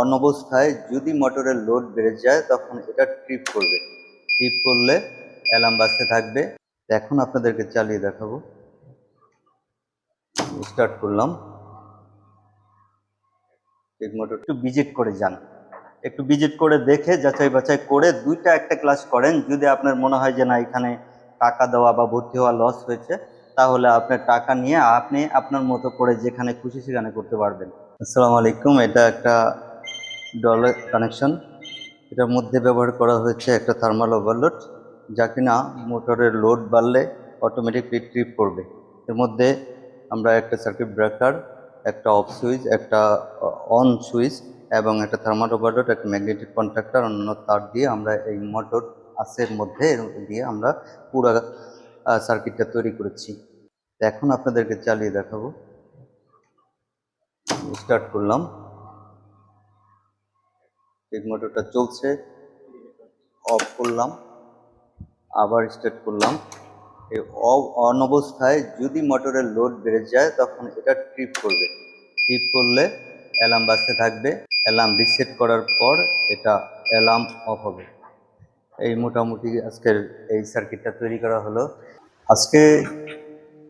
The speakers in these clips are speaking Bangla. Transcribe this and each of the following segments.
অন অবস্থায় যদি মোটরের লোড বেড়ে যায়, তখন এটা ট্রিপ করবে। ট্রিপ করলে অ্যালার্ম বাজতে থাকবে। এখন আপনাদেরকে চালিয়ে দেখাবো। স্টার্ট করলাম। মোটর একটু ভিজিট করে যান। একটু ভিজিট করে দেখে, যাচাই বাছাই করে দুইটা একটা ক্লাস করেন। যদি আপনার মনে হয় যে না, এখানে টাকা দেওয়া বা ভর্তি হওয়া লস হয়েছে, তাহলে আপনার টাকা নিয়ে আপনি আপনার মতো করে যেখানে খুশি সেখানে করতে পারবেন। আসসালামু আলাইকুম। এটা একটা ডলার কানেকশন এটার মধ্যে ব্যবহার করা হয়েছে একটা থার্মাল ওভারলোড যা কিনা মোটরের লোড বাড়লে অটোমেটিকলি ট্রিপ করবে। এর মধ্যে আমরা একটা সার্কিট ব্রেকার একটা অফ সুইচ একটা অন সুইচ এবং একটা থার্মাল ওভারলোড একটা ম্যাগনেটিক কন্ট্রাক্টর অন্য তার দিয়ে আমরা এই মোটর আসের মধ্যে দিয়ে আমরা পুরো সার্কিটটা তৈরি করেছি। এখন আপনাদেরকে চালিয়ে দেখাবো। স্টার্ট করলাম। এই মোটরটা চলছে। অফ করলাম। আবার স্টার্ট করলাম। এই অন অবস্থায় যদি মোটরের লোড বেড়ে যায়, তখন এটা ট্রিপ করবে। ট্রিপ করলে অ্যালার্ম বাজতে থাকবে। অ্যালার্ম রিসেট করার পর এটা অ্যালার্ম অফ হবে। এই মোটামুটি আজকের এই সার্কিটটা তৈরি করা হলো। আজকে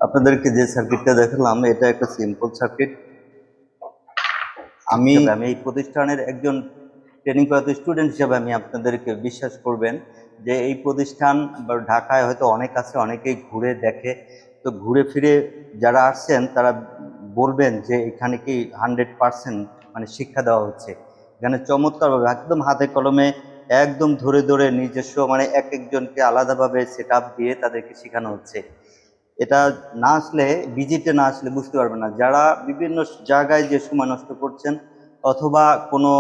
আপনাদেরকে যে সার্কিটটা দেখালাম, এটা একটা সিম্পল সার্কিট আমি আমি এই প্রতিষ্ঠানের একজন ট্রেনিং প্রাপ্ত স্টুডেন্ট হিসেবে আমি আপনাদেরকে বিশ্বাস করবেন যে এই প্রতিষ্ঠান ঢাকায় হয়তো অনেক আছে, অনেকেই ঘুরে দেখে। তো ঘুরে ফিরে যারা আসছেন, তারা বলবেন যে এখানে কি হান্ড্রেড পারসেন্ট মানে শিক্ষা দেওয়া হচ্ছে। এখানে চমৎকারভাবে, একদম হাতে কলমে, একদম ধরে ধরে নিজস্ব মানে এক একজনকে আলাদাভাবে সেট দিয়ে তাদেরকে শেখানো হচ্ছে। এটা না আসলে ভিজিটে না আসলে বুঝতে পারবে না। যারা বিভিন্ন জায়গায় যে সময় নষ্ট করছেন, অথবা কোনো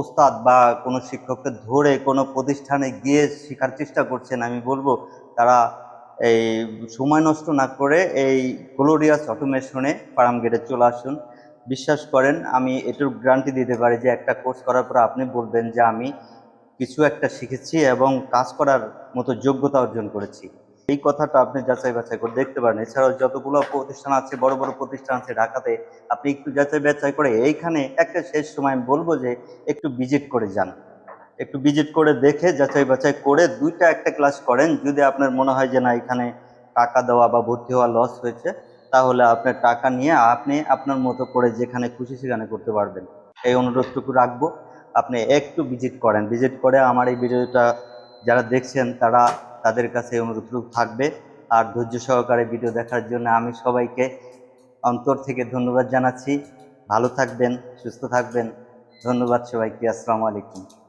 উস্তাদ বা কোনো শিক্ষককে ধরে কোনো প্রতিষ্ঠানে গিয়ে শেখার চেষ্টা করছেন, আমি বলব তারা এই সময় নষ্ট না করে এই গ্লোরিয়াস অটোমেশনে ফার্ম গেটে চলে আসুন। বিশ্বাস করেন, আমি এটুর গ্যারান্টি দিতে পারি যে একটা কোর্স করার পর আপনি বলবেন যে আমি কিছু একটা শিখেছি এবং কাজ করার মতো যোগ্যতা অর্জন করেছি। এই কথাটা আপনি যাচাই বাছাই করে দেখতে পারেন। এছাড়াও যতগুলো প্রতিষ্ঠান আছে, বড় বড় প্রতিষ্ঠান আছে ঢাকাতে, আপনি একটু যাচাই বাছাই করে এইখানে একটা শেষ সময় বলব যে একটু ভিজিট করে যান। একটু ভিজিট করে দেখে যাচাই বাছাই করে দুইটা একটা ক্লাস করেন। যদি আপনার মনে হয় যে না, এখানে টাকা দেওয়া বা ভর্তি হওয়া লস হয়েছে, তাহলে আপনার টাকা নিয়ে আপনি আপনার মতো করে যেখানে খুশি সেখানে করতে পারবেন। এই অনুরোধটুকু রাখব। আপনি একটু ভিজিট করেন। ভিজিট করে আমার এই ভিডিওটা যারা দেখছেন, তারা তাদের কাছে অনুরোধ থাকবে। আর ধৈর্য সহকারে ভিডিও দেখার জন্য আমি সবাইকে অন্তর থেকে ধন্যবাদ জানাচ্ছি। ভালো থাকবেন, সুস্থ থাকবেন। ধন্যবাদ সবাইকে। আসসালামু আলাইকুম।